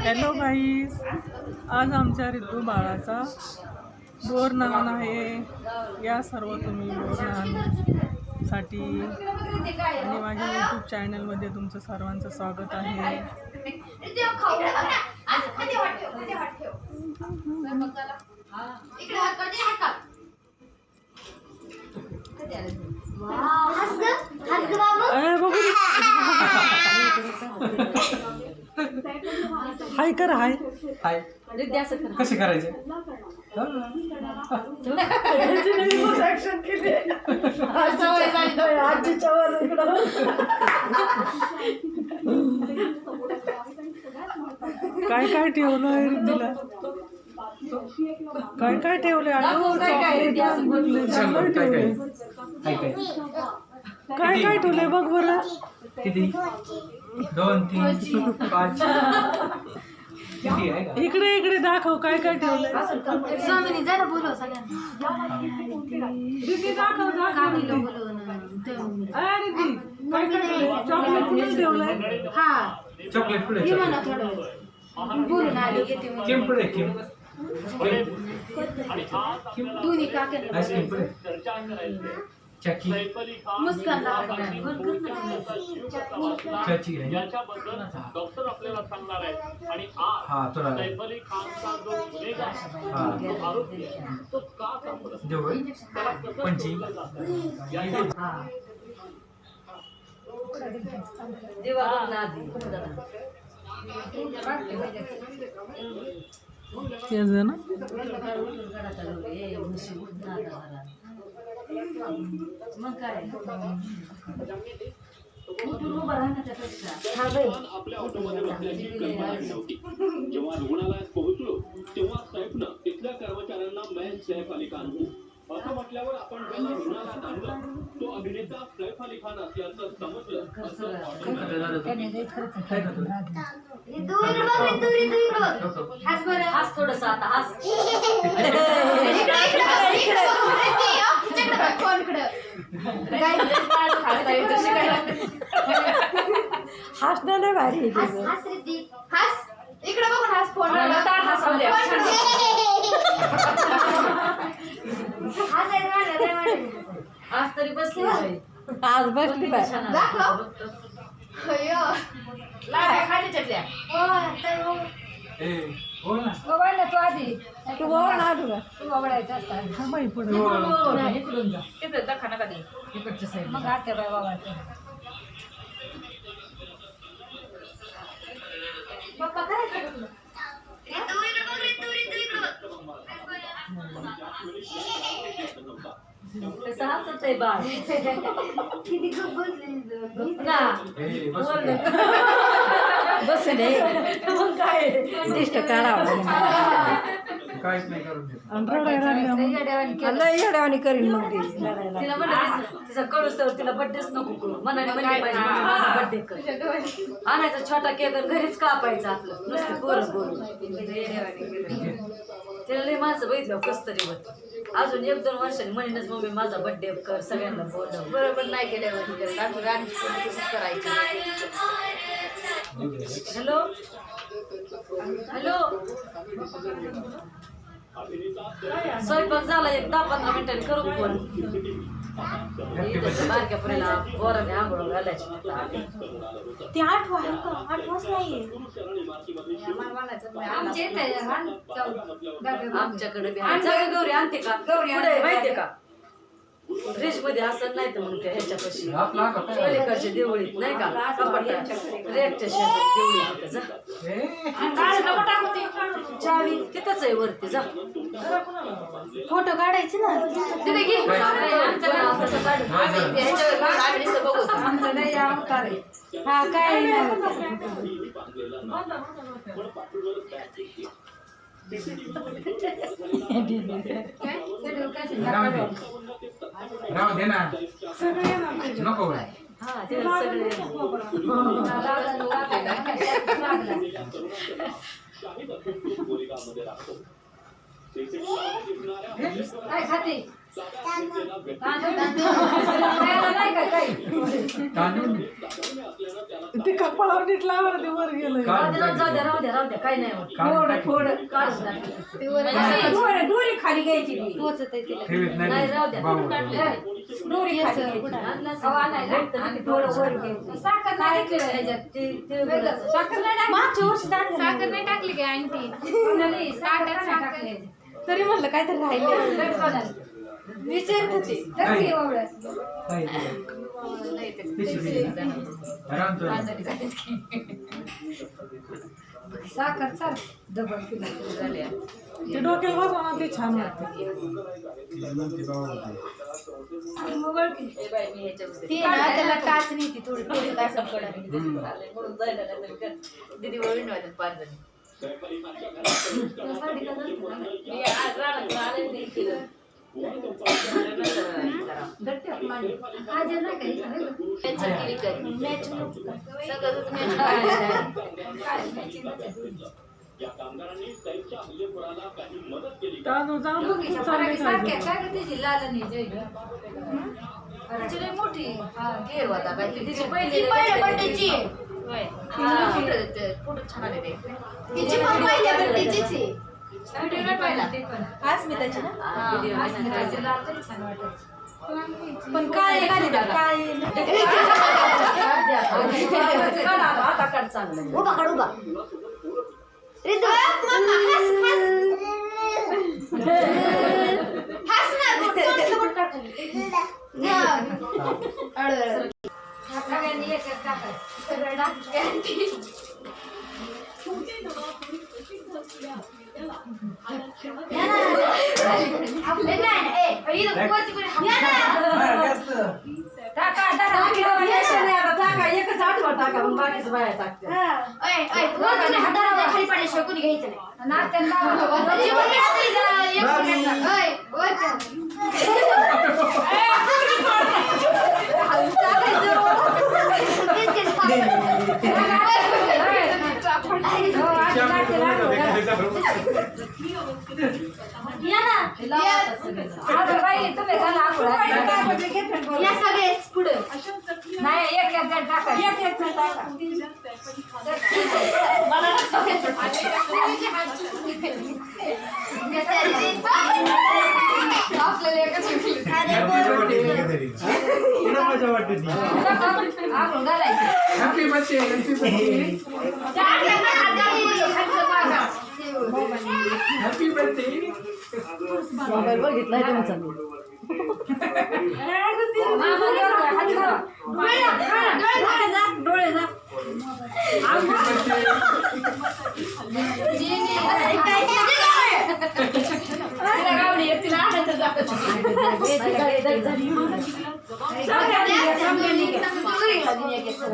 Hello गाईस आज आमच्या रितू बाळाचा बोरनान आहे. या सर्व तुम्ही बोरनानसाठी आणि माझ्या यूट्यूब चॅनलमध्ये तुमचं सर्वांचं स्वागत आहे. अरे बघू. हाय कर हाय. हाय. कसे करायचे? काय काय ठेवलंय रिद्धीला? काय काय ठेवलंय? ठेवलंय. काय काय? काय काय ठेवलंय? बघ बरं. किती? दोन तीन पाच. किती आहे का? इकडे इकडे दाखव काय काय ठेवलंय. स्वामीनी जरा बोलव सगळ्यांना. दाखव दाखव. अरे काय काय ठेवलंय चॉकलेट कुठे ठेवलंय? हा. चॉकलेट पुढे ये म्हणा थोडं. बोलून आली. किम पुढे किम? दोन्ही आईस्क्रीम पुढे? चकी डॉक्टर आपल्याला सांगणार आहे आणि आज हा तुला सैफ अली खानचा जो गुन्हेगार आहे, जो आरोपी आहे, तो का सापडत देऊ होय? पंची. तेच आहे ना मग काय? आपल्या ऑटोमध्ये बसल्याची कल्पना नव्हती जेव्हा रुग्णालयात पोहोचलो तेव्हा सैफनं तिथल्या कर्मचाऱ्यांना मैं सैफ अली खान हूं असं म्हटल्यावर आपण ज्याला रुग्णालयात आणलं तो अभिनेता सैफ अली खान असल्याचं समजलं. असं. हास थोडस आता हास. इकडं बघ, फोनकडं. हसणं भारी हास, हास, रिद्धी. हास. इकडं बघून हास फोन. हास आहे. आज तरी बसली बाई आज बसली बाई दाखव. अय्यो. लाड्या खाली चटल्या हो. ए बोल ना मोबाईल तू आधी तू ओवळ आडू तू ओवळायचं असतं. हा बाई पुढे. इकडून जा. तिथं दखा नका दे इकडच्या साईड मग आत्या बाई बाबा पप्पा करायचं का तुला? रितू, इकडं बघ, रितू, रितू, इकडं बघ. कसं हसत आहे बाळ. किती खूप बसली ना. ए बस बसले मग काय? दिष्ट काढावं. काहीच नाही करून देत. आणि रडायला लागल्या मग. लय येड्यावानी करीन मग ती. तिला म्हणलं तिचा कळूस तर तिला बड्डेच नको करू. मनाने म्हणली पाहिजे मम्मी माझा बड्डे कर. आणायचा छोटा केक आणि घरीच कापायचा. आपलं नुसती पोरं बोलून. तिला लय माणसं बघितलं कस तरी होत. अजून एक दोन वर्षांनी म्हणेनच मम्मी माझा बड्डे कर सगळ्यांना बोलव. बरोबर नाही केल्यावर करायचं. हॅलो? हॅलो? स्वयंपाक झाला एक दहा पंधरा मिनिटांनी करू फोन. बारक्या आंघोळ घालायची ते आठ? आठ हा? आमच्याकडे गौरी आणते का? गौरी माहितीये का? फ्रीजमध्ये असं नाही तर मग त्या ह्याच्यापाशी. आपला का काय? पलीकडच्या देवळीत नाही का? कपाटा रेटच्या जा. ए, चावी तिथंच आहे वरती जा. फोटो काढायचे ना. तिथे घे. आमचं नाही अवतार आहे. हा काय नाही काय? शेड्यूल काय असेल? राहू दे ना. नको. हा ते सगळे काय खाते खायला नाही का काही तांदूळ. ते कपाळावर नीट लावा ते वर गेलं जाऊ. द्या राहू द्या द्या नाही होत. थोडं. थोडं खाली घ्यायची ती. टोचत आहे तिला ठेवीत नाही राहू द्या खाली घ्यायची. वर घ्यायचं. साखर नाही टाकलं ह्याच्यात. ते- ते उघडायचं. साखर नाही टाकलं. मागच्या वर्षी साखर साखर नाही टाकली काय आणखी नाही, साखर टाकली. तरी म्हणलं काहीतरी राहिले खाणार. विचारत होते एवढं. राम तुला. साखर चाल. डबल किलो झाल्या ते डोक्याला बसवा ना ते छान वाटतं? ती ना त्याला टाच नाही ती थोडी. थोडी तास दीदी वळून वाटत पाच जणी. लाल मोठी घेर होता पहिली पहिल्या बड्डेची फोटो छान आले ते तिची पण पहिल्या बड्डेचीच आहे व्हिडिओ नाही पाहिला ते पण अस्मिताची ना हा. पण काय काय. उभा काढ उभा. रितू मम्मा हस हस. टाका, टाका. टेन्शन नाही आता, टाका. एकच आठवण टाका, मग बाकीचं बाहेर टाकते. ओय, ओय, वरती कोणी हाताला खाली पडल्याशिवाय कोणी घ्यायचं नाही नात्याला या सगळेच नाही एक एक जण टाका एक एक जण टाका आपल्याला एकच मजा वाटते ती आंघोळ घालायची happy birthday happy birthday happy birthday mobile बघितलाय तुमचा डोळे जा तिला নিয়ে গেছে।